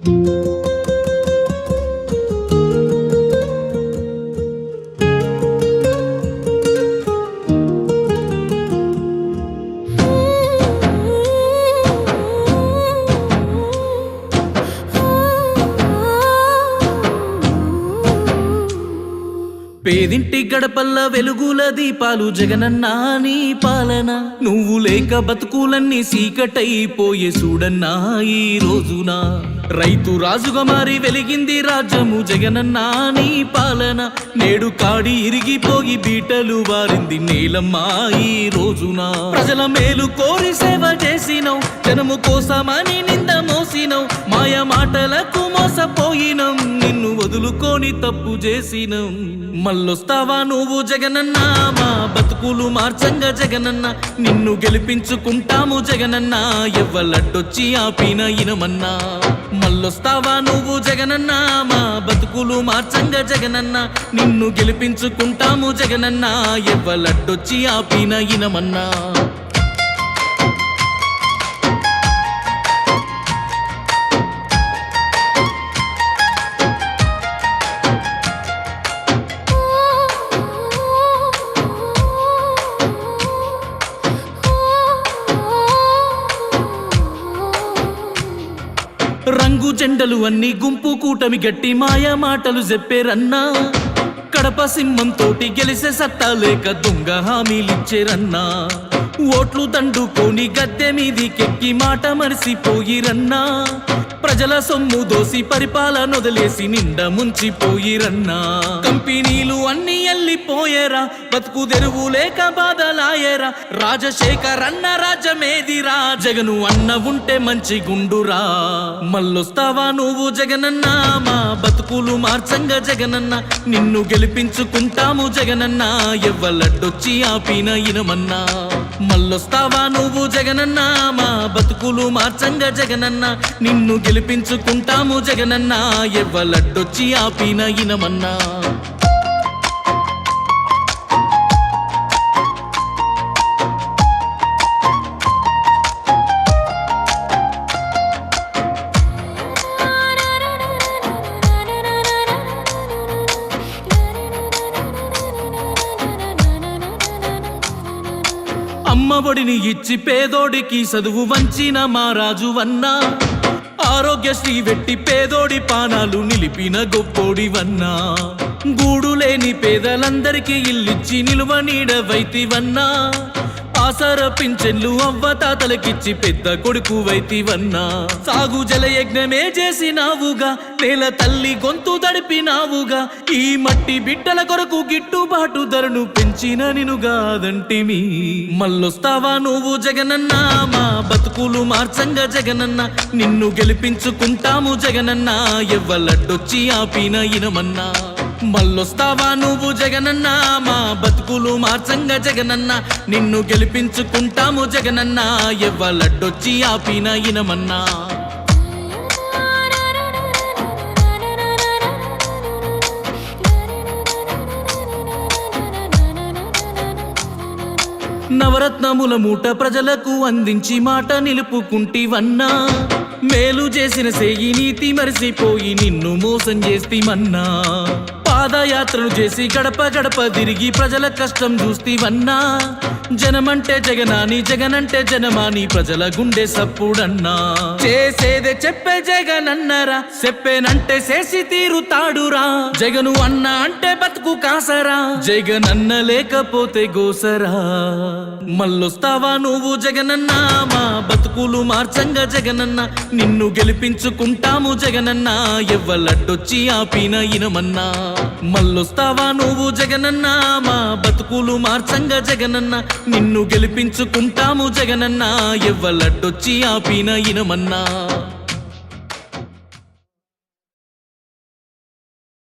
పేదింటి గడపల్ల వెలుగుల దీపాలు జగనన్నా నీ పాలన. నువ్వు లేక బతుకులన్నీ సీకటైపోయే చూడన్నా ఈ రోజునా. రైతు రాజుగా మారి వెలిగింది రాజ్యము జగనన్నా నీ పాలన. నేడు కాడి ఇరిగిపోయి బీటలు వారింది నీలమ్మా ఈ రోజున. ప్రజల మేలు కోరి సేవ చేసినవు జనము కోసమని నింద మోసినవు. మాయ మాటలకు మోసపోయినం నిన్ను వదులుకొని తప్పు చేసినం మళ్ళొస్తావా నువ్వు జగనన్న? మా బతుకులు మార్చంగా జగనన్న. నిన్ను గెలిపించుకుంటాము జగనన్న ఎవ్వలడ్డొచ్చి ఆపిన ఇనమన్నా. మళ్ళొస్తావా నువ్వు జగనన్న? మా బతుకులు మార్చంగా జగనన్న. నిన్ను గెలిపించుకుంటాము జగనన్న. ఎవ్వలడ్డొచ్చి ఆపిన ఇనమన్నా. జెండలు అన్ని గుంపు కూటమి గట్టి మాయ మాటలు చెప్పేరన్నా. కడప సింహం తోటి గెలిసే సత్తా లేక దొంగ హామీలిచ్చేరన్నా. ఓట్లు దండుకొని గద్దె మీదికెక్కి మాట మరిసిపోయిరన్నా. ప్రజల సొమ్ము దోసి పరిపాలన వదిలేసి నిండా ముంచిపోయిరన్నా. కంపెనీలు అన్ని ఎల్లిపోయేరా బతుకు తెరువు లేక బాధలాయేరా. రాజశేఖర్ అన్న రాజమేదిరా జగను అన్న ఉంటే మంచి గుండురా. మళ్ళొస్తావా నువ్వు జగనన్నా మా బతుకులు మార్చంగా జగనన్న. నిన్ను గెలిపించుకుంటాము జగనన్నా ఎవ్వలడ్డొచ్చి ఆపిన ఇనమన్నా. మళ్ళొస్తావా నువ్వు జగనన్న? మా బతుకులు మార్చంగా జగనన్న. నిన్ను గెలిపించుకుంటాము జగనన్న. ఎవ్వలడ్డొచ్చి ఆపిన ఇనమన్నా. అమ్మఒడిని ఇచ్చి పేదోడికి చదువు వంచిన మా రాజు వన్నా ఆరోగ్యశ్రీ వెట్టి పేదోడి పానాలు నిలిపిన గొప్పోడి వన్నా గూడు లేని పేదలందరికీ ఇల్లిచ్చి నిలువ నీడవైతివన్నా ఆసర పింఛన్లు అవ్వ తాతలకిచ్చి పెద్ద కొడుకు వైతివన్నా. సాగు జల యజ్ఞమే చేసినావుగా నేల తల్లి గొంతు తడిపినావుగా. ఈ మట్టి బిడ్డల కొరకు గిట్టుబాటు ధరను పెంచిన నినుగాదంటిమి మళ్ళొస్తావా నువ్వు జగనన్న? మా బతుకులు మార్చంగా జగనన్న. నిన్ను గెలిపించుకుంటాము జగనన్న. ఎవ్వలడ్డొచ్చి ఆపిన ఇనమన్నా. మళ్ళొస్తావా నువ్వు జగనన్న? మా బతుకులు మార్చంగా జగనన్న. నిన్ను గెలిపించుకుంటాము జగనన్న. ఎవ్వలడ్డొచ్చి ఆపిన ఇనమన్నా. నవరత్నముల మూట ప్రజలకు అందించి మాట నిలుపుకుంటివన్నా. మేలు చేసిన సేయి నీతి మరిసిపోయి నిన్ను మోసం చేస్తిమన్నా. పాదయాత్రలు చేసి గడప గడప తిరిగి ప్రజల కష్టం చూస్తివన్నా. జనమంటే జగనాని జగనంటే జనమాని ప్రజల గుండె సప్పుడన్నా. చేసేదే చెప్పే జగనన్నరా చెప్పేనంటే చేసి తీరుతాడురా. జగను అన్న అంటే బతుకు కాసరా. జగనన్న లేకపోతే గోసరా. మళ్ళొస్తావా నువ్వు జగనన్న? మా బతుకులు మార్చంగా జగనన్న. నిన్ను గెలిపించుకుంటాము జగనన్న. ఎవ్వలడ్డొచ్చి ఆపిన ఇనమన్నా. మళ్ళొస్తావా నువ్వు జగనన్న? మా బతుకులు మార్చంగా జగనన్న. నిన్ను గెలిపించుకుంటాము జగనన్న. ఎవ్వలడ్డొచ్చి ఆపిన ఇనమన్నా.